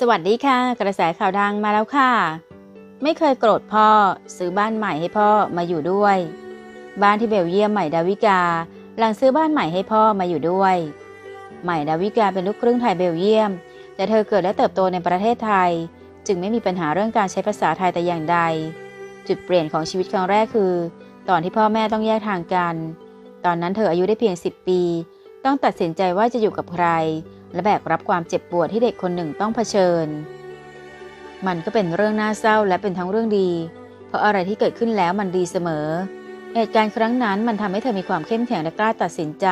สวัสดีค่ะ กระแสข่าวดังมาแล้วค่ะ ไม่เคยโกรธพ่อซื้อบ้านใหม่ให้พ่อมาอยู่ด้วย บ้านที่เบลเยียมใหม่ดาวิกา หลังซื้อบ้านใหม่ให้พ่อมาอยู่ด้วย ใหม่ดาวิกาเป็นลูกครึ่งไทยเบลเยียม แต่เธอเกิดและเติบโตในประเทศไทย จึงไม่มีปัญหาเรื่องการใช้ภาษาไทยแต่อย่างใด จุดเปลี่ยนของชีวิตครั้งแรกคือ ตอนที่พ่อแม่ต้องแยกทางกัน ตอนนั้นเธออายุได้เพียง 10 ปี ต้องตัดสินใจว่าจะอยู่กับใคร และแบกรับความเจ็บปวดที่เด็กคนหนึ่งต้องเผชิญ มันก็เป็นเรื่องน่าเศร้าและเป็นทั้งเรื่องดี เพราะอะไรที่เกิดขึ้นแล้วมันดีเสมอ เหตุการณ์ครั้งนั้นมันทำให้เธอมีความเข้มแข็งและกล้าตัดสินใจ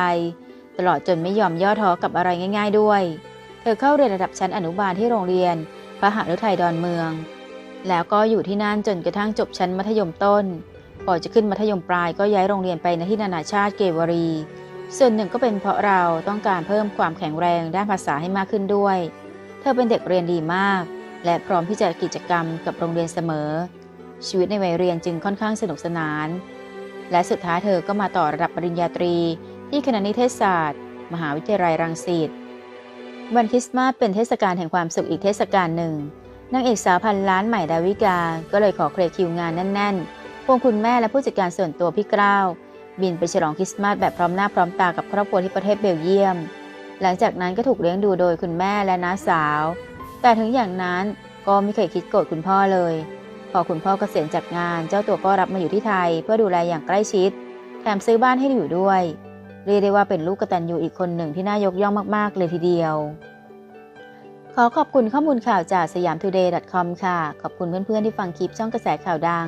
ตลอดจนไม่ยอมย่อท้อกับอะไรง่าย ๆ ด้วย เธอเข้าเรียนระดับชั้นอนุบาลที่โรงเรียน พระหฤทัยดอนเมือง แล้วก็อยู่ที่นั่นจนกระทั่งจบชั้นมัธยมต้นพอจะขึ้นมัธยมปลายก็ย้ายโรงเรียนไปในที่นานาชาติเกวรี ส่วนหนึ่งก็เป็นเพราะเราต้องการเพิ่มความแข็งแรงด้านภาษาให้มากขึ้นด้วย เธอเป็นเด็กเรียนดีมาก และพร้อมที่จะกิจกรรมกับโรงเรียนเสมอ ชีวิตในวัยเรียนจึงค่อนข้างสนุกสนาน และสุดท้ายเธอก็มาต่อระดับปริญญาตรี ที่คณะนิเทศศาสตร์ มหาวิทยาลัยรังสิตวันคริสต์มาสเป็นเทศกาลแห่งความสุขอีกเทศกาลหนึ่งนางเอกสาวพันล้านใหม่ดาวิกา ก็เลยขอเคลียร์คิวงานแน่นๆพวงคุณแม่และผู้จัดการส่วนตัวพี่กล้าว บินไปฉลองคริสต์มาสแบบพร้อมหน้าพร้อมตากับครอบครัวที่ประเทศเบลเยียม หลังจากนั้นก็ถูกเลี้ยงดูโดยคุณแม่และน้าสาว แต่ถึงอย่างนั้นก็ไม่เคยคิดโกรธคุณพ่อเลย พอคุณพ่อเกษียณจากงาน เจ้าตัวก็รับมาอยู่ที่ไทย เพื่อดูแลอย่างใกล้ชิด แถมซื้อบ้านให้อยู่ด้วย เรียกได้ว่าเป็นลูกกตัญญูอีกคนหนึ่งที่น่ายกย่องมากๆ เลยทีเดียว ขอขอบคุณข้อมูลข่าวจากสยามทูเดย์ .com ค่ะ ขอบคุณเพื่อนๆที่ฟังคลิปช่องกระแสข่าวดัง